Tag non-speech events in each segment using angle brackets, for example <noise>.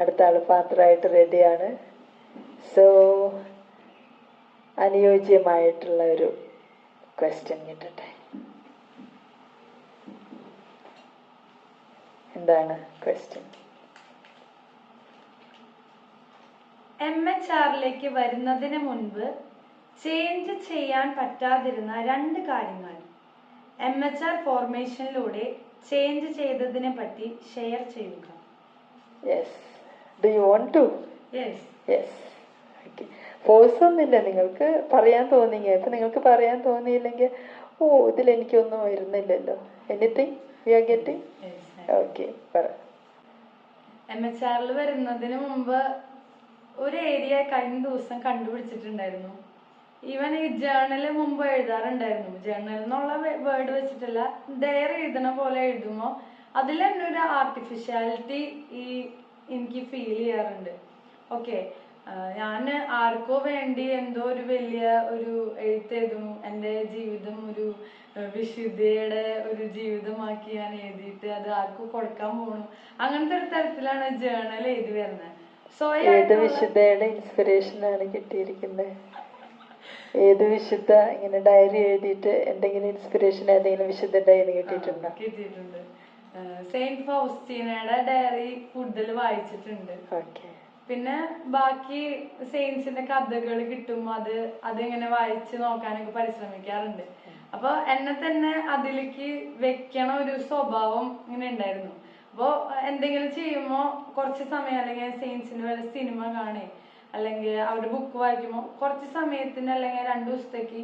അടുത്ത ആൾ പാത്രമായിട്ട് റെഡിയാണ്. സോ അനുയോജ്യമായിട്ടുള്ള ഒരു ക്വസ്റ്റ്യൻ കിട്ടട്ടെ. എന്താണ് ക്വസ്റ്റ്യൻ എം എച്ച് ആറിലേക്ക് വരുന്നതിന് മുൻപ് ചേഞ്ച് ചെയ്യാൻ പറ്റാതിരുന്ന രണ്ട് കാര്യങ്ങൾ. എം എച്ച് ആർ ഫോർമേഷനിലൂടെ ചേഞ്ച് ചെയ്തതിനെ പറ്റി ഷെയർ ചെയ്യുക. Yes do you want to yes okay force ഒന്നുമില്ല നിങ്ങൾക്ക്? പറയാൻ തോന്നിയെങ്കിൽ ഇപ്പം നിങ്ങൾക്ക് പറയാൻ തോന്നിയില്ലെങ്കിൽ ഓ ഇതിൽ എനിക്കൊന്നും വരുന്നില്ലല്ലോ. Anything you are getting okay പറ. എം എച്ച് ആറിൽ വരുന്നതിന് മുമ്പ് ഒരു ഏരിയ കഴിഞ്ഞ ദിവസം കണ്ടുപിടിച്ചിട്ടുണ്ടായിരുന്നു. ഈവൻ ഈ ജേണൽ മുമ്പ് എഴുതാറുണ്ടായിരുന്നു. ജേണൽ എന്നുള്ള വേർഡ് വെച്ചിട്ടല്ല ഡയറി എഴുതണ പോലെ എഴുതുമ്പോൾ അതിൽ തന്നെ ഒരു ആർട്ടിഫിഷ്യാലിറ്റി ഈ എനിക്ക് ഫീൽ ചെയ്യാറുണ്ട്. ഓക്കെ ഞാൻ ആർക്കോ വേണ്ടി എന്തോ ഒരു വലിയ ഒരു എഴുത്തെഴുതുന്നു എന്റെ ജീവിതം ഒരു വിശുദ്ധിയുടെ ഒരു ജീവിതമാക്കി ഞാൻ എഴുതിയിട്ട് അത് ആർക്കും കൊടുക്കാൻ പോണു. അങ്ങനത്തെ ഒരു തരത്തിലാണ് ജേർണൽ എഴുതി വരുന്നത് ഏത് വിശുദ്ധയുടെ ഇൻസ്പിറേഷനാണ് കിട്ടിയിരിക്കുന്നത് ഏത് വിശുദ്ധ ഇങ്ങനെ ഡയറി എഴുതിയിട്ട് എന്തെങ്കിലും ഇൻസ്പിറേഷൻ ഏതെങ്കിലും വിശുദ്ധ ഡയറി കിട്ടിയിട്ടുണ്ടോ? കിട്ടിയിട്ടുണ്ട്. സെയിന്റ് ഫൗസ്റ്റീനയുടെ ഡയറി കൂടുതൽ വായിച്ചിട്ടുണ്ട്. പിന്നെ ബാക്കി സെയിൻസിന്റെ കഥകൾ കിട്ടുമ്പോൾ അത് അതിങ്ങനെ വായിച്ച് നോക്കാനൊക്കെ പരിശ്രമിക്കാറുണ്ട്. അപ്പൊ എന്നെ തന്നെ അതിലേക്ക് വെക്കണ ഒരു സ്വഭാവം ഇങ്ങനെ ഉണ്ടായിരുന്നു. അപ്പോൾ എന്തെങ്കിലും ചെയ്യുമ്പോൾ കുറച്ച് സമയം അല്ലെങ്കിൽ സെയിൻസിന്റെ വല്ല സിനിമ കാണേ അല്ലെങ്കിൽ അവരുടെ ബുക്ക് വായിക്കുമ്പോൾ കുറച്ച് സമയത്തിന് അല്ലെങ്കിൽ രണ്ടു ദിവസത്തേക്ക്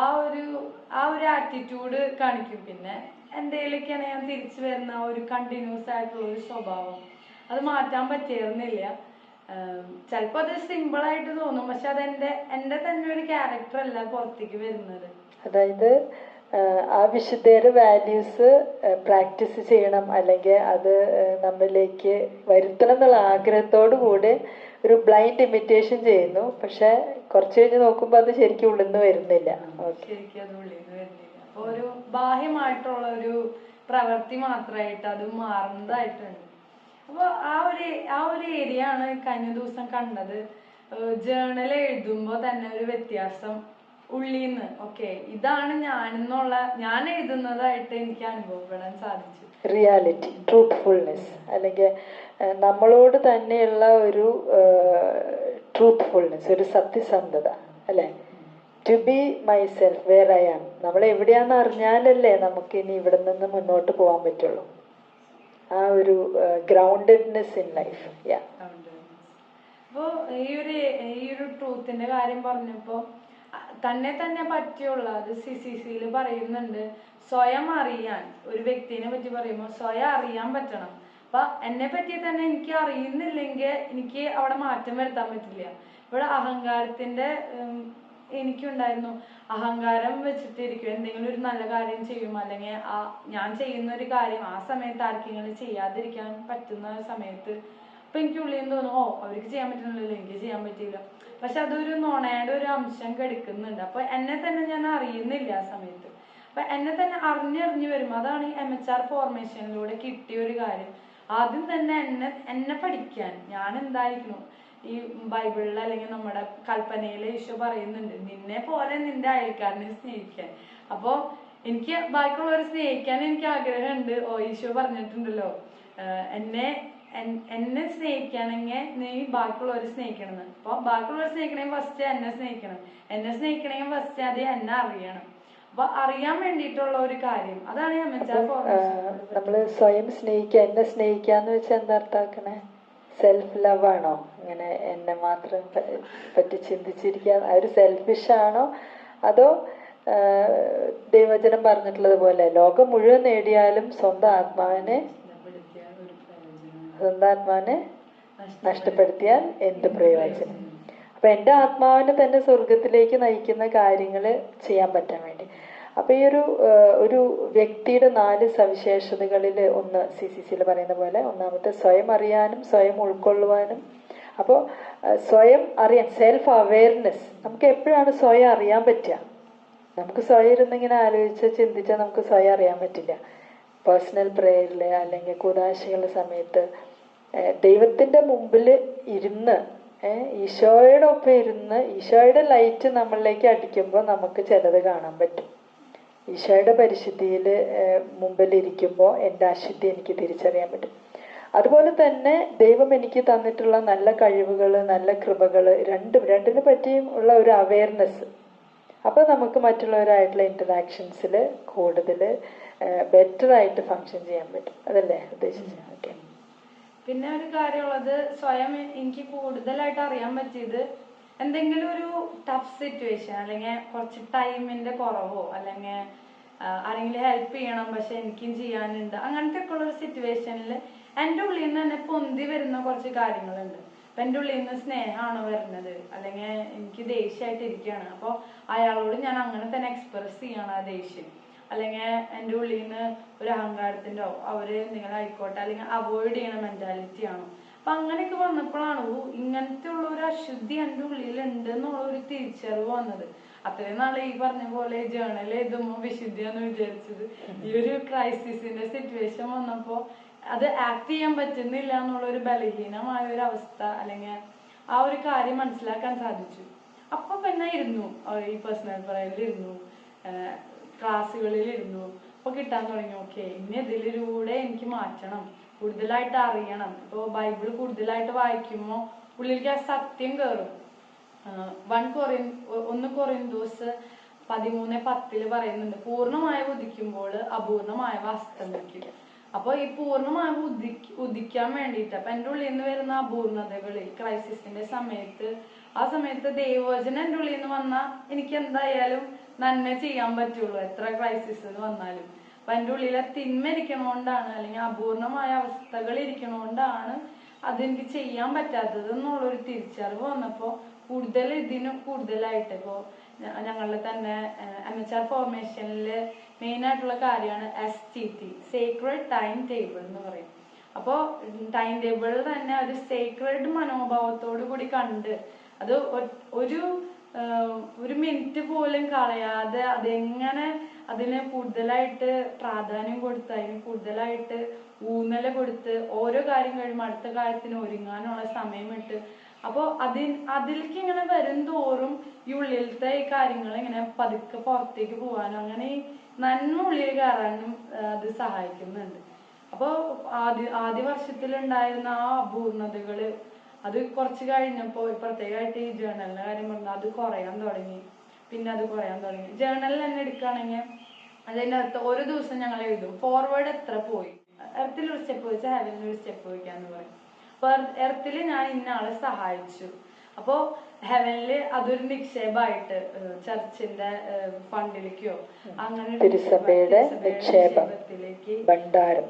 ആ ഒരു ആ ഒരു ആറ്റിറ്റ്യൂഡ് കാണിക്കും. പിന്നെ എന്തെങ്കിലുമൊക്കെയാണ് ഞാൻ തിരിച്ചു വരുന്ന ഒരു കണ്ടിന്യൂസ് ആയിട്ടുള്ള ഒരു സ്വഭാവം. അത് മാറ്റാൻ പറ്റിയിരുന്നില്ല. ചിലപ്പോൾ അത് സിമ്പിൾ ആയിട്ട് തോന്നും. പക്ഷെ അത് എന്റെ എന്റെ തന്നെ ഒരു ക്യാരക്ടർ അല്ല പുറത്തേക്ക് വരുന്നത്. അതായത് ആ, വിശുദ്ധയുടെ വാല്യൂസ് പ്രാക്ടീസ് ചെയ്യണം. അല്ലെങ്കിൽ അത് നമ്മളിലേക്ക് വരുത്തണം എന്നുള്ള ആഗ്രഹത്തോടു കൂടി ഒരു ബ്ലൈൻഡ് ഇമിറ്റേഷൻ ചെയ്യുന്നു. പക്ഷെ കുറച്ച് കഴിഞ്ഞ് നോക്കുമ്പോൾ അത് ശരിക്കും ഉള്ളിൽ നിന്ന് വരുന്നില്ല ഓക്കെ ശരിക്കും അത് ഉള്ളിൽ നിന്ന് വരുന്നില്ല. ഒരു ബാഹ്യമായിട്ടുള്ള ഒരു പ്രവൃത്തി മാത്രമായിട്ട് അത് മാറുന്നതായിട്ടുണ്ട്. അപ്പോൾ ആ ഒരു ആ ഒരു ഏരിയ ആണ് കഴിഞ്ഞ ദിവസം കണ്ടത്. ജേണൽ എഴുതുമ്പോൾ തന്നെ ഒരു വ്യത്യാസം ഉള്ളിന്ന്. ഓക്കെ ഇതാണ് ഞാനെന്നുള്ള ഞാൻ എഴുതുന്നതായിട്ട് എനിക്ക് അനുഭവപ്പെടാൻ സാധിച്ചു. റിയാലിറ്റി ട്രൂത്ത്ഫുൾനെസ് അല്ലെങ്കിൽ നമ്മളോട് തന്നെയുള്ള ഒരു ട്രൂത്ത്ഫുൾനെസ് ഒരു സത്യസന്ധത അല്ലേ? To be myself where I am നമ്മൾ എവിടെയാണെന്ന് അറിഞ്ഞാലല്ലേ നമുക്ക് ഇനി ഇവിടെ നിന്ന് മുന്നോട്ട് പോകാൻ പറ്റുള്ളൂ. ആ ഒരു ഗ്രൗണ്ടഡ്നെസ് ഇൻ ലൈഫ് യാ അപ്പോൾ ഈ ഒരു ഈ ഒരു ട്രൂത്തിന്റെ കാര്യം പറഞ്ഞപ്പോൾ തന്നെ തന്നെ പറ്റിയുള്ള അത് സി സി സിയിൽ പറയുന്നുണ്ട് സ്വയം അറിയാൻ. ഒരു വ്യക്തിനെ പറ്റി പറയുമ്പോൾ സ്വയം അറിയാൻ പറ്റണം. അപ്പൊ എന്നെ പറ്റി തന്നെ എനിക്ക് അറിയുന്നില്ലെങ്കിൽ എനിക്ക് അവിടെ മാറ്റം വരുത്താൻ പറ്റില്ല. ഇവിടെ അഹങ്കാരത്തിന്റെ എനിക്കുണ്ടായിരുന്നു. അഹങ്കാരം വെച്ചിട്ടിരിക്കും. എന്തെങ്കിലും ഒരു നല്ല കാര്യം ചെയ്യും. അല്ലെങ്കിൽ ആ ഞാൻ ചെയ്യുന്ന ഒരു കാര്യം ആ സമയത്ത് ആർക്കെങ്കിലും ചെയ്യാതിരിക്കാൻ പറ്റുന്ന സമയത്ത് അപ്പൊ എനിക്ക് ഉള്ളിൽ നിന്ന് തോന്നും ഓ അവർക്ക് ചെയ്യാൻ പറ്റുന്നില്ലല്ലോ എനിക്ക് ചെയ്യാൻ പറ്റിയില്ല. പക്ഷെ അതൊരു നുണയുടെ ഒരു അംശം കെടുക്കുന്നുണ്ട്. അപ്പൊ എന്നെ തന്നെ ഞാൻ അറിയുന്നില്ല ആ സമയത്ത്. അപ്പൊ എന്നെ തന്നെ അറിഞ്ഞറിഞ്ഞു വരും. അതാണ് എം എച്ച് ആർ ഫോർമേഷനിലൂടെ കിട്ടിയ ഒരു കാര്യം. ആദ്യം തന്നെ എന്നെ എന്നെ പഠിക്കാൻ ഞാൻ എന്തായിരിക്കണം? ഈ ബൈബിളിൽ അല്ലെങ്കിൽ നമ്മുടെ കൽപ്പനയിൽ ഈശോ പറയുന്നുണ്ട് നിന്നെ പോലെ നിന്റെ അയൽക്കാരനെ സ്നേഹിക്കാൻ. അപ്പോ എനിക്ക് ബാക്കിയുള്ളവരെ സ്നേഹിക്കാൻ എനിക്ക് ആഗ്രഹമുണ്ട്. ഓ ഈശോ പറഞ്ഞിട്ടുണ്ടല്ലോ എന്നെ എന്നെ സ്നേഹിക്കണമെങ്കിൽ നീ ബാക്കിയുള്ളവരെ സ്നേഹിക്കണം അപ്പോൾ അപ്പൊ ബാക്കിയുള്ളവരെ സ്നേഹിക്കണമെങ്കിൽ ഫസ്റ്റ് എന്നെ സ്നേഹിക്കണം. എന്നെ സ്നേഹിക്കണമെങ്കിൽ ഫസ്റ്റ് അത് എന്നെ അറിയണം. അപ്പൊ അറിയാൻ വേണ്ടിയിട്ടുള്ള ഒരു കാര്യം അതാണ് ഞാൻ നമ്മൾ സ്വയം സ്നേഹിക്കുക എന്നെ സ്നേഹിക്കുക എന്ന് വെച്ചാൽ എന്താ അർത്ഥാക്കണേ സെൽഫ് ലവ് ആണോ? ഇങ്ങനെ എന്നെ മാത്രം പറ്റി ചിന്തിച്ചിരിക്കുക ഒരു സെൽഫിഷ് ആണോ? അതോ ദൈവചനം പറഞ്ഞിട്ടുള്ളത് പോലെ ലോകം മുഴുവൻ നേടിയാലും സ്വന്തം ആത്മാവിനെ സ്വന്തം ആത്മാവിനെ നഷ്ടപ്പെടുത്തിയാൽ എന്ത് പ്രയോജനം? അപ്പൊ എന്റെ ആത്മാവിനെ തന്നെ സ്വർഗത്തിലേക്ക് നയിക്കുന്ന കാര്യങ്ങൾ ചെയ്യാൻ പറ്റാൻ വേണ്ടി. അപ്പൊ ഈ ഒരു ഒരു വ്യക്തിയുടെ നാല് സവിശേഷതകളിൽ ഒന്ന് സി സി സിയിൽ പറയുന്ന പോലെ ഒന്നാമത്തെ സ്വയം അറിയാനും സ്വയം ഉൾക്കൊള്ളുവാനും. അപ്പോൾ സ്വയം അറിയാൻ സെൽഫ് അവയർനെസ് നമുക്ക് എപ്പോഴാണ് സ്വയം അറിയാൻ പറ്റുക? നമുക്ക് സ്വയം ഇരുന്നിങ്ങനെ ആലോചിച്ച് ചിന്തിച്ചാൽ നമുക്ക് സ്വയം അറിയാൻ പറ്റില്ല. പേഴ്സണൽ പ്രേയറിൽ അല്ലെങ്കിൽ കൂതാശകളുടെ സമയത്ത് ദൈവത്തിന്റെ മുമ്പിൽ ഇരുന്ന് ഈശോയുടെ ഒപ്പം ഇരുന്ന് ഈശോയുടെ ലൈറ്റ് നമ്മളിലേക്ക് അടിക്കുമ്പോൾ നമുക്ക് ചിലത് കാണാൻ പറ്റും. ഈശോയുടെ പരിശുദ്ധിയിൽ മുമ്പിലിരിക്കുമ്പോൾ എന്റെ അശുദ്ധി എനിക്ക് തിരിച്ചറിയാൻ പറ്റും. അതുപോലെ തന്നെ ദൈവം എനിക്ക് തന്നിട്ടുള്ള നല്ല കഴിവുകൾ നല്ല കൃപകൾ രണ്ടും രണ്ടിനെ പറ്റിയും ഉള്ള ഒരു അവയർനെസ് അപ്പോൾ നമുക്ക് മറ്റുള്ളവരായിട്ടുള്ള ഇന്ററാക്ഷൻസിൽ കൂടുതൽ ബെറ്ററായിട്ട് ഫങ്ഷൻ ചെയ്യാൻ പറ്റും. അതല്ലേ ഉദ്ദേശിച്ചത്? ഓക്കെ പിന്നെ ഒരു കാര്യമുള്ളത് സ്വയം എനിക്ക് കൂടുതലായിട്ട് അറിയാൻ പറ്റിയത് എന്തെങ്കിലും ഒരു ടഫ് സിറ്റുവേഷൻ അല്ലെങ്കിൽ കുറച്ച് ടൈമിന്റെ കുറവോ അല്ലെങ്കിൽ ആരെങ്കിലും ഹെൽപ്പ് ചെയ്യണം പക്ഷെ എനിക്കും ചെയ്യാനുണ്ട്. അങ്ങനത്തെ ഒക്കെ ഉള്ള ഒരു സിറ്റുവേഷനിൽ എന്റെ ഉള്ളിൽ നിന്ന് തന്നെ പൊന്തി വരുന്ന കുറച്ച് കാര്യങ്ങളുണ്ട്. അപ്പൊ എന്റെ ഉള്ളിൽ നിന്ന് സ്നേഹമാണ് വരുന്നത്. അല്ലെങ്കിൽ എനിക്ക് ദേഷ്യമായിട്ട് ഇരിക്കുകയാണ്. അപ്പോൾ അയാളോട് ഞാൻ അങ്ങനെ തന്നെ എക്സ്പ്രസ് ചെയ്യണം ആ ദേഷ്യം. അല്ലെങ്കിൽ എന്റെ ഉള്ളിൽ നിന്ന് ഒരു അഹങ്കാരത്തിന്റെ അവർ നിങ്ങളായിക്കോട്ടെ അല്ലെങ്കിൽ അവോയ്ഡ് ചെയ്യണ മെന്റാലിറ്റി ആണോ. അപ്പൊ അങ്ങനെയൊക്കെ വന്നപ്പോഴാണ് ഓ ഇങ്ങനത്തെ ഉള്ള ഒരു അശുദ്ധി എന്റെ ഉള്ളിൽ ഉണ്ട് എന്നുള്ള ഒരു തിരിച്ചറിവ് വന്നത്. അത്രയും നാളെ ഈ പറഞ്ഞ പോലെ ജേണൽ എഴുതുമ്പോൾ വിശുദ്ധിയാന്ന് വിചാരിച്ചത്. ഈ ഒരു ക്രൈസിസിന്റെ സിറ്റുവേഷൻ വന്നപ്പോ അത് ആക്ട് ചെയ്യാൻ പറ്റുന്നില്ല എന്നുള്ള ഒരു ബലഹീനമായ ഒരു അവസ്ഥ അല്ലെങ്കിൽ ആ ഒരു കാര്യം മനസ്സിലാക്കാൻ സാധിച്ചു. അപ്പൊ പിന്നെ ഇരുന്നു. ഈ പേഴ്സണൽ പറയലിൽ ഇരുന്നു. ക്ലാസ്സുകളിൽ ഇരുന്നു. അപ്പൊ കിട്ടാൻ തുടങ്ങി. ഓക്കെ ഇനി ഇതിലൂടെ എനിക്ക് മാറ്റണം. കൂടുതലായിട്ട് അറിയണം. ഇപ്പൊ ബൈബിൾ കൂടുതലായിട്ട് വായിക്കുമ്പോൾ ഉള്ളിലേക്ക് ആ സത്യം കയറും വൺ കൊറിൻ ഒന്ന് കൊറിന്തോസ് പതിമൂന്ന് പത്തിൽ പറയുന്നുണ്ട് പൂർണമായ ഉദിക്കുമ്പോൾ അപൂർണമായ അസ്തമിക്കും അപ്പൊ ഈ പൂർണമായ ഉദി ഉദിക്കാൻ വേണ്ടിയിട്ട് അപ്പൊ എന്റെ ഉള്ളിൽ നിന്ന് വരുന്ന അപൂർണതകൾ ഈ ക്രൈസിസിന്റെ സമയത്ത് ആ സമയത്ത് ദൈവവചനം എന്റെ ഉള്ളിൽ നിന്ന് വന്നാൽ എനിക്ക് എന്തായാലും നന്മ ചെയ്യാൻ പറ്റുള്ളൂ എത്ര ക്രൈസിസ് വന്നാലും. അപ്പൊ എന്റെ ആ തിന്മ ഇരിക്കണോണ്ടാണ് അല്ലെങ്കിൽ അപൂർണമായ അവസ്ഥകൾ ഇരിക്കണോണ്ടാണ് അതെനിക്ക് ചെയ്യാൻ പറ്റാത്തത് എന്നുള്ളൊരു തിരിച്ചറിവ് വന്നപ്പോൾ കൂടുതൽ ഇതിന് കൂടുതലായിട്ട്. ഇപ്പോൾ ഞങ്ങളുടെ തന്നെ എം എച്ച് ആർ ഫോർമേഷനിൽ മെയിൻ ആയിട്ടുള്ള കാര്യമാണ് S T T sacred time table എന്ന് പറയും. അപ്പോൾ ടൈം ടേബിളിൽ തന്നെ ഒരു സേക്രഡ് മനോഭാവത്തോടു കൂടി കണ്ട് അത് ഒരു ഒരു മിനിറ്റ് പോലും കളയാതെ അതെങ്ങനെ അതിന് കൂടുതലായിട്ട് പ്രാധാന്യം കൊടുത്ത് അതിന് കൂടുതലായിട്ട് ഊന്നൽ കൊടുത്ത് ഓരോ കാര്യം കഴിയുമ്പോൾ അടുത്ത കാര്യത്തിന് ഒരുങ്ങാനുള്ള സമയമിട്ട്. അപ്പോൾ അതിൽ അതിലേക്ക് ഇങ്ങനെ വരും തോറും ഈ ഉള്ളിലത്തെ ഈ കാര്യങ്ങൾ ഇങ്ങനെ പതുക്കെ പുറത്തേക്ക് പോകാനും അങ്ങനെ ഈ നന്മ ഉള്ളിൽ കയറാനും അത് സഹായിക്കുന്നുണ്ട്. അപ്പോൾ ആദ്യ ആദ്യ വർഷത്തിലുണ്ടായിരുന്ന ആ അപൂർണതകൾ അത് കുറച്ച് കഴിഞ്ഞപ്പോൾ പ്രത്യേകമായിട്ട് ഈ ജേണലിന്റെ കാര്യം പറഞ്ഞു അത് കുറയാൻ തുടങ്ങി. പിന്നെ അത് കുറയാൻ തുടങ്ങി. ജേണലിൽ തന്നെ എടുക്കുകയാണെങ്കിൽ അതിന്റെ അകത്ത് ഒരു ദിവസം ഞങ്ങൾ എഴുതും. ഫോർവേഡ് എത്ര പോയി? എർത്തിൽ ഒരു സ്റ്റെപ്പ് വെച്ചാൽ ഹെവനിൽ ഒരു സ്റ്റെപ്പ് വയ്ക്കാന്ന് പറയും. അപ്പൊ എർത്തിൽ ഞാൻ ഇന്ന ആളെ സഹായിച്ചു. അപ്പോൾ ഹെവനിൽ അതൊരു നിക്ഷേപമായിട്ട് ചർച്ചിന്റെ ഫണ്ടിലേക്കോ അങ്ങനെ തിരുസഭയുടെ തിരുസഭയുടെ നിക്ഷേപം. നിക്ഷേപത്തിലേക്ക് ഭണ്ഡാരം.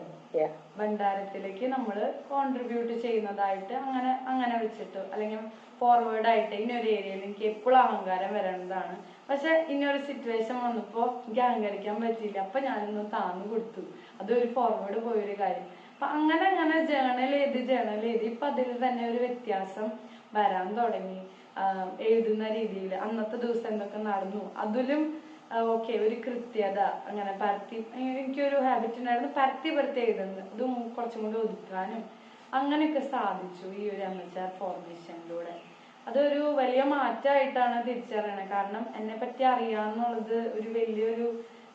ഭണ്ഡാരത്തിലേക്ക് നമ്മൾ കോൺട്രിബ്യൂട്ട് ചെയ്യുന്നതായിട്ട് അങ്ങനെ അങ്ങനെ വെച്ചിട്ട് അല്ലെങ്കിൽ ഫോർവേഡ് ആയിട്ട് ഇന്നൊരു ഏരിയയിൽ എനിക്ക് എപ്പോഴും അഹങ്കാരം വരേണ്ടതാണ്. പക്ഷെ ഇന്നൊരു സിറ്റുവേഷൻ വന്നപ്പോൾ എനിക്ക് അഹങ്കരിക്കാൻ പറ്റിയില്ല. അപ്പൊ ഞാനൊന്ന് താന്നു കൊടുത്തു. അതൊരു ഫോർവേഡ് പോയൊരു കാര്യം. അപ്പൊ അങ്ങനെ അങ്ങനെ ജേണൽ ചെയ്ത് ജേണൽ ചെയ്ത് ഇപ്പൊ അതിൽ തന്നെ ഒരു വ്യത്യാസം വരാൻ തുടങ്ങി. എഴുതുന്ന രീതിയിൽ അന്നത്തെ ദിവസം എന്തൊക്കെ നടന്നു? അതിലും ഓക്കെ ഒരു കൃത്യത. അങ്ങനെ പരത്തി എനിക്കൊരു ഹാബിറ്റ് ഉണ്ടായിരുന്നു. പരത്തി പരത്തി എഴുതുന്നത് അതും കുറച്ചും കൂടി ഒതുക്കാനും അങ്ങനെയൊക്കെ സാധിച്ചു ഈ ഒരു എം എച്ച് ആർ ഫോർമേഷനിലൂടെ അതൊരു വലിയ മാറ്റമായിട്ടാണ് തിരിച്ചറിയണത് കാരണം എന്നെ പറ്റി അറിയാന്നുള്ളത് ഒരു വലിയൊരു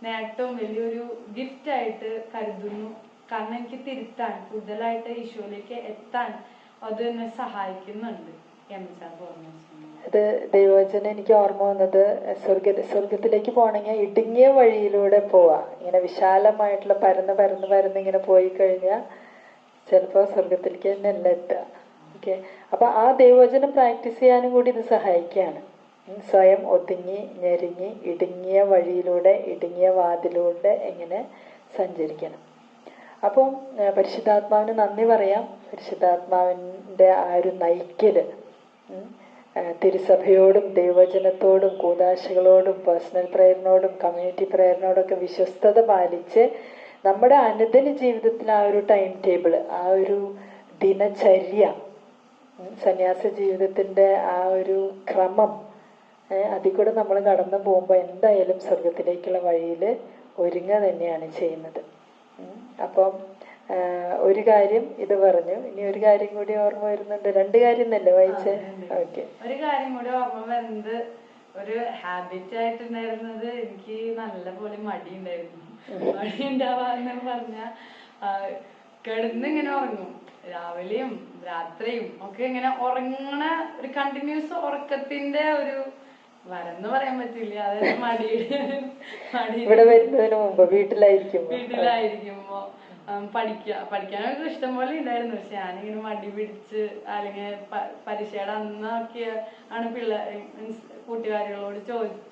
നേട്ടവും വലിയൊരു ഗിഫ്റ്റ് ആയിട്ട് കരുതുന്നു. കാരണം എനിക്ക് തിരുത്താൻ കൂടുതലായിട്ട് ഈശോയിലേക്ക് എത്താൻ അത് എന്നെ സഹായിക്കുന്നുണ്ട്. അത് ദൈവവചനം എനിക്ക് ഓർമ്മ വന്നത് സ്വർഗ സ്വർഗത്തിലേക്ക് പോകണമെങ്കിൽ ഇടുങ്ങിയ വഴിയിലൂടെ പോവാ. ഇങ്ങനെ വിശാലമായിട്ടുള്ള പരന്ന് പരന്ന് പരന്ന് ഇങ്ങനെ പോയി കഴിഞ്ഞാൽ ചിലപ്പോൾ സ്വർഗത്തിലേക്ക് തന്നെ അല്ല എത്തുക. ഓക്കെ അപ്പൊ ആ ദൈവവചനം പ്രാക്ടീസ് ചെയ്യാനും കൂടി ഇത് സഹായിക്കുകയാണ്. സ്വയം ഒതുങ്ങി ഞെരുങ്ങി ഇടുങ്ങിയ വഴിയിലൂടെ ഇടുങ്ങിയ വാതിലൂടെ എങ്ങനെ സഞ്ചരിക്കണം. അപ്പം പരിശുദ്ധാത്മാവിന് നന്ദി പറയാം. പരിശുദ്ധാത്മാവിന്റെ ആ ഒരു നയിക്കൽ തിരുസഭയോടും ദൈവജനത്തോടും കൂതാശകളോടും പേഴ്സണൽ പ്രയറിനോടും കമ്മ്യൂണിറ്റി പ്രേയറിനോടൊക്കെ വിശ്വസ്തത പാലിച്ച് നമ്മുടെ അനുദിന ജീവിതത്തിൽ ആ ഒരു ടൈം ടേബിൾ ആ ഒരു ദിനചര്യ സന്യാസ ജീവിതത്തിന്റെ ആ ഒരു ക്രമം അതിൽ കൂടെ നമ്മൾ കടന്നു പോകുമ്പോൾ എന്തായാലും സ്വർഗത്തിലേക്കുള്ള വഴിയിൽ ഒരുങ്ങുക തന്നെയാണ് ചെയ്യുന്നത്. അപ്പം ഒരു കാര്യം ഇത് പറഞ്ഞു. ഇനി ഒരു കാര്യം കൂടി ഓർമ്മ വരുന്നുണ്ട്. രണ്ട് കാര്യം തന്നെ വായിച്ചേ? ഓക്കെ. ഒരു കാര്യം കൂടി ഓർമ്മ വരുന്നത് ഒരു ഹാബിറ്റ് ആയിട്ടുണ്ടായിരുന്നത് എനിക്ക് നല്ല പോലെ മടി ഉണ്ടായിരുന്നു മടി ഉണ്ടാവാന്ന് പറഞ്ഞ കിടന്ന് ഇങ്ങനെ ഉറങ്ങും. രാവിലെയും രാത്രിയും ഒക്കെ ഇങ്ങനെ ഉറങ്ങണ ഒരു കണ്ടിന്യൂസ് ഉറക്കത്തിന്റെ ഒരു വരന്ന് പറയാൻ പറ്റില്ല. അതായത് മടിയുടെ മടി. ഇവിടെ വരുന്നതിന് മുമ്പ് വീട്ടിലായിരിക്കും വീട്ടിലായിരിക്കുമ്പോ. ഉം, പഠിക്ക പഠിക്കാനൊക്കെ ഇഷ്ടം പോലെ ഉണ്ടായിരുന്നു. പക്ഷെ ഞാനിങ്ങനെ മടി പിടിച്ച് അല്ലെങ്കിൽ പരീക്ഷയുടെ അന്നൊക്കെ ആണ് പിള്ളേർ മീൻസ് കൂട്ടുകാരികളോട്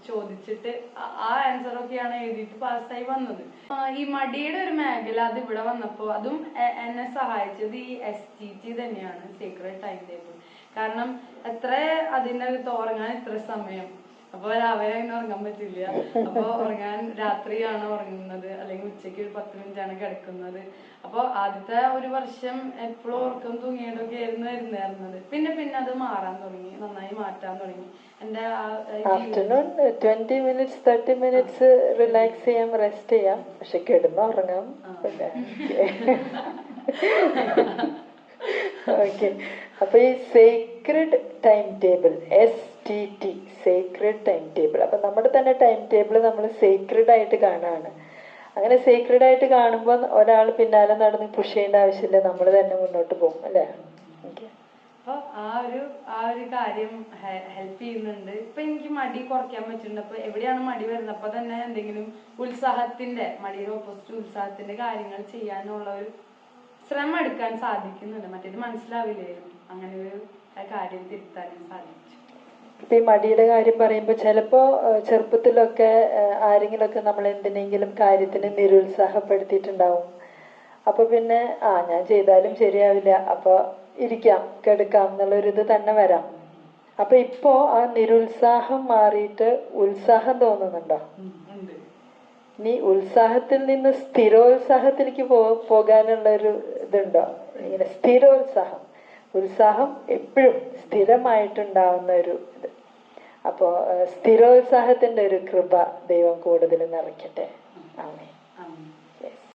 ചോദിച്ചിട്ട് ആ- ആൻസറൊക്കെയാണ് എഴുതിയിട്ട് പാസ്സായി വന്നത്. ഈ മടിയുടെ ഒരു മേഖല അത് ഇവിടെ വന്നപ്പോൾ അതും എന്നെ സഹായിച്ചത് ഈ എസ് ടി ടി തന്നെയാണ് സീക്രട്ട് ടൈം ടേബിൾ കാരണം എത്ര അതിന്റെ അകത്ത് ഉറങ്ങാൻ ഇത്ര സമയം അപ്പൊ രാവിലെ അങ്ങനെ ഉറങ്ങാൻ പറ്റില്ല. അപ്പൊ ഉറങ്ങാൻ രാത്രിയാണ് ഉറങ്ങുന്നത്. അല്ലെങ്കിൽ ഉച്ചയ്ക്ക് ഒരു പത്ത് മിനിറ്റ് ആണ് കിടക്കുന്നത്. അപ്പൊ ആദ്യത്തെ ഒരു വർഷം എപ്പോഴും ഉറക്കം തൂങ്ങിയിട്ടൊക്കെ ആയിരുന്നു ഇരുന്നായിരുന്നത് പിന്നെ പിന്നെ അത് മാറാൻ തുടങ്ങി. നന്നായി മാറ്റാൻ തുടങ്ങി. എന്റെ afternoon twenty minutes thirty minutes relax ചെയ്യാം റെസ്റ്റ് ചെയ്യാം. പക്ഷെ കിടന്ന് ഉറങ്ങാം. <laughs> ഓക്കെ അപ്പോൾ ഈ sacred time table S T T sacred time table അപ്പൊ നമ്മുടെ തന്നെ ടൈം ടേബിൾ നമ്മൾ സേക്രഡ് ആയിട്ട് കാണാണ്. അങ്ങനെ സേക്രഡ് ആയിട്ട് കാണുമ്പോൾ ഒരാൾ പിന്നാലെ നടന്ന് പുഷ് ചെയ്യേണ്ട ആവശ്യമില്ല. നമ്മൾ തന്നെ മുന്നോട്ട് പോകും അല്ലേ? അപ്പോൾ അപ്പൊ ആ ഒരു ആ ഒരു കാര്യം ഹെൽപ്പ് ചെയ്യുന്നുണ്ട്. ഇപ്പൊ എനിക്ക് മടി കുറയ്ക്കാൻ പറ്റുന്നുണ്ട്. അപ്പോൾ എവിടെയാണ് മടി വരുന്നത്? അപ്പോൾ തന്നെ എന്തെങ്കിലും ഉത്സാഹത്തിന്റെ മടിയുടെ ഓപ്പോസിറ്റ് ഉത്സാഹത്തിന്റെ കാര്യങ്ങൾ ചെയ്യാനുള്ള ഒരു ശ്രമം എടുക്കാൻ സാധിക്കുന്നുണ്ട്. മറ്റേത് മനസ്സിലാവില്ലായിരുന്നു. അങ്ങനെ ഒരു കാര്യം തിരുത്താനും സാധിച്ചു. ഇപ്പൊ ഈ മടിയുടെ കാര്യം പറയുമ്പോൾ ചിലപ്പോ ചെറുപ്പത്തിലൊക്കെ ആരെങ്കിലുമൊക്കെ നമ്മൾ എന്തിനെങ്കിലും കാര്യത്തിന് നിരുത്സാഹപ്പെടുത്തിയിട്ടുണ്ടാവും. അപ്പൊ പിന്നെ ആ ഞാൻ ചെയ്താലും ശരിയാവില്ല. അപ്പൊ ഇരിക്കാം കെടുക്കാം എന്നുള്ളൊരിത് തന്നെ വരാം. അപ്പൊ ഇപ്പോ ആ നിരുത്സാഹം മാറിയിട്ട് ഉത്സാഹം തോന്നുന്നുണ്ടോ? ഇനി ഉത്സാഹത്തിൽ നിന്ന് സ്ഥിരോത്സാഹത്തിലേക്ക് പോ പോകാനുള്ള ഒരു ഇതുണ്ടോ? ഇങ്ങനെ സ്ഥിരോത്സാഹം. ഉത്സാഹം എപ്പോഴും സ്ഥിരമായിട്ടുണ്ടാവുന്ന ഒരു ഇത്. അപ്പോ ഏഹ്, സ്ഥിരോത്സാഹത്തിന്റെ ഒരു കൃപ ദൈവം കൂടുതൽ നിറയ്ക്കട്ടെ.